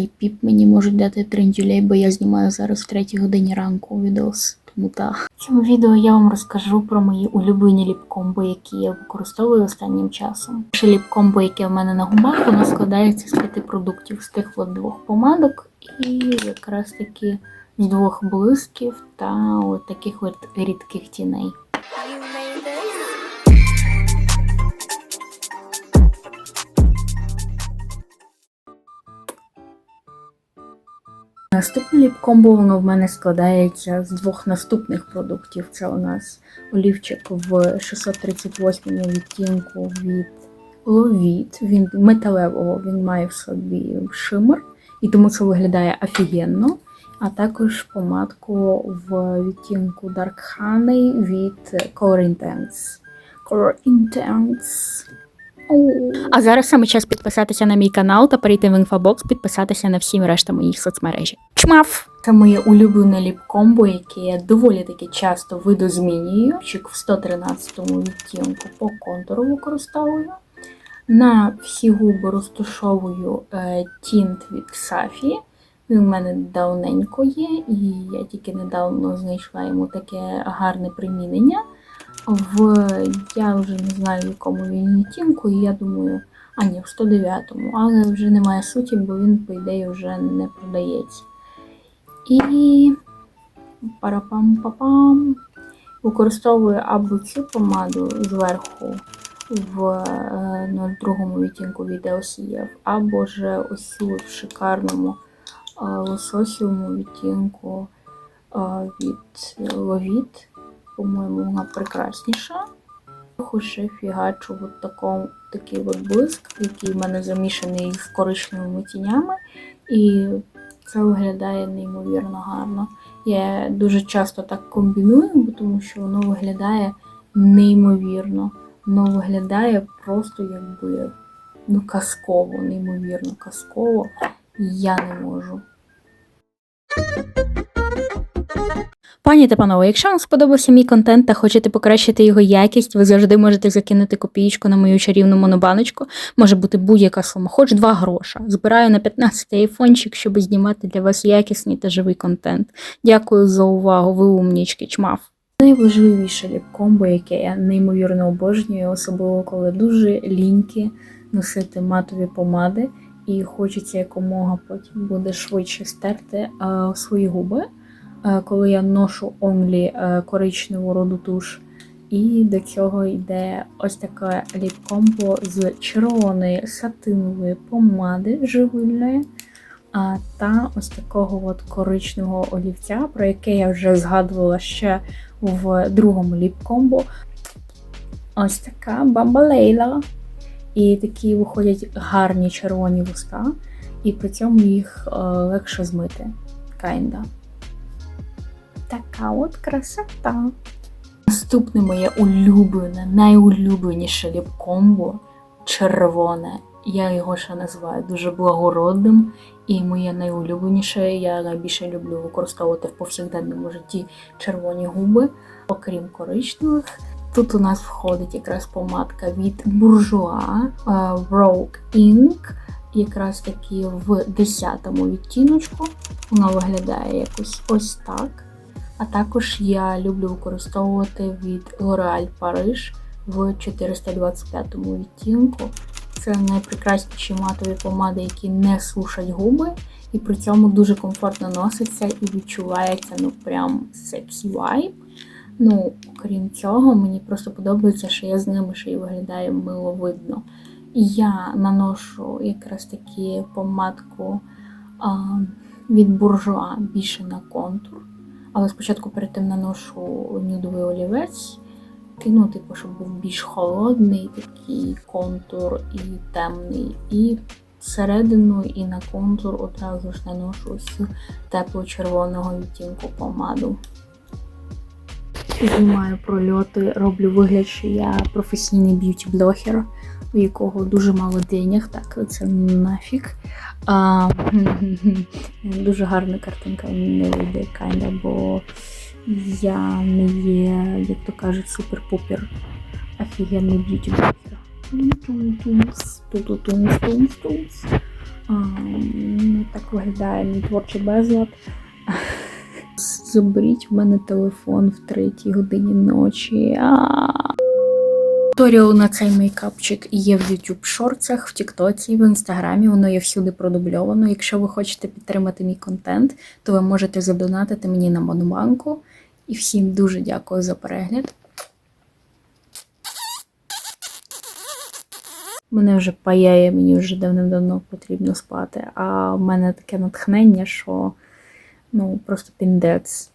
цей піп мені можуть дати трендюлей, бо я знімаю зараз в третій годині ранку відос. Тому так. В цьому відео я вам розкажу про мої улюблені ліп-комбо, які я використовую останнім часом. Перше ліп-комбо, яке в мене на губах, воно складається з п'яти продуктів, з тих двох помадок і якраз таки з двох блисків та от таких от рідких тіней. Наступне ліп-комбо воно в мене складається з двох наступних продуктів. Це у нас олівчик в 638 відтінку від Ловіт. Він металевого, він має в собі шимер, і тому це виглядає офігенно. А також помадку в відтінку Dark Honey від Color Intense. Color Intense. А зараз саме час підписатися на мій канал та перейти в інфобокс, підписатися на всі решта моїх соцмережі. Чмав! Це моє улюблене ліп-комбо, яке я доволі таки часто видозмінюю. Чик в 113 відтінку по контуру використовую. На всі губи розташовую е, тінт від Сафі. Він в мене давненько є, і я тільки недавно знайшла йому таке гарне примінення. В я вже не знаю, в якому він відтінку, і я думаю, а ні, в 109-му, але вже немає суті, бо він, по ідеї, вже не продається. І парапам-папам. Використовую або цю помаду зверху в е, 02 відтінку від LCF, або ж ось в шикарному е, лососівому відтінку е, від Ловіт. По-моєму, вона прекрасніша. Уже фігачу от такому, такий от блиск, який в мене замішаний з коричневими тінями. І це виглядає неймовірно гарно. Я дуже часто так комбіную, тому що воно виглядає неймовірно. Воно виглядає просто якби ну, казково, неймовірно казково. Я не можу. Пані та панове, якщо вам сподобався мій контент та хочете покращити його якість, ви завжди можете закинути копієчку на мою чарівну монобаночку. Може бути будь-яка сума, хоч 2 гроша. Збираю на 15 айфончик, щоб знімати для вас якісний та живий контент. Дякую за увагу, ви умнічки, чмав. Найважливіше ліп-комбо, яке я неймовірно обожнюю, особливо коли дуже ліньки носити матові помади, і хочеться якомога потім буде швидше стерти а, свої губи коли я ношу онлі е, коричневу роду туш. І до цього йде ось таке ліп-комбо з червоної сатинової помади живильної, та ось такого от коричневого олівця, про яке я вже згадувала ще в другому ліп-комбо. Ось така бамбалейла. І такі виходять гарні червоні вуста, і при цьому їх е, легше змити. Kinda. Така от красота. Наступне моє улюблене, найулюбленіше ліп-комбо червоне. Я його ще називаю дуже благородним. І моє найулюбленіше, я найбільше люблю використовувати в повсякденному житті червоні губи, окрім коричневих. Тут у нас входить якраз помадка від Bourjois е, Rogue Ink, якраз таки в 10-му відтіночку. Вона виглядає якось ось так. А також я люблю використовувати від L'Oréal Paris в 425 відтінку. Це найпрекрасніші матові помади, які не сушать губи, і при цьому дуже комфортно носиться і відчувається ну прям сексі вайб. Ну, окрім цього, мені просто подобається, що я з ними ще й виглядаю миловидно. І я наношу якраз таки помадку а, від буржуа більше на контур. Але спочатку перед тим наношу нюдовий олівець, ну, типу, щоб був більш холодний такий контур і темний. І всередину і на контур одразу ж наношу ось тепло-червоного відтінку помаду. Знімаю прольоти, роблю вигляд, що я професійний б'юті-блогер, у якого дуже мало денег, так це нафіг. А, дуже гарна картинка не вийде, kinda, бо я не є, як то кажуть, супер-пупер офігенний б'юті-блогер. Тумс, тумс, тумс, тумс. Ну, так виглядає мій творчий безлад. Заберіть в мене телефон в третій годині ночі. А. Туторіал на цей мейкапчик є в YouTube шорцах, в Тіктоці, в Інстаграмі. Воно є всюди продубльовано. Якщо ви хочете підтримати мій контент, то ви можете задонатити мені на Монобанку. І всім дуже дякую за перегляд. Мене вже паяє, мені вже давним-давно потрібно спати. А в мене таке натхнення, що ну просто піндець.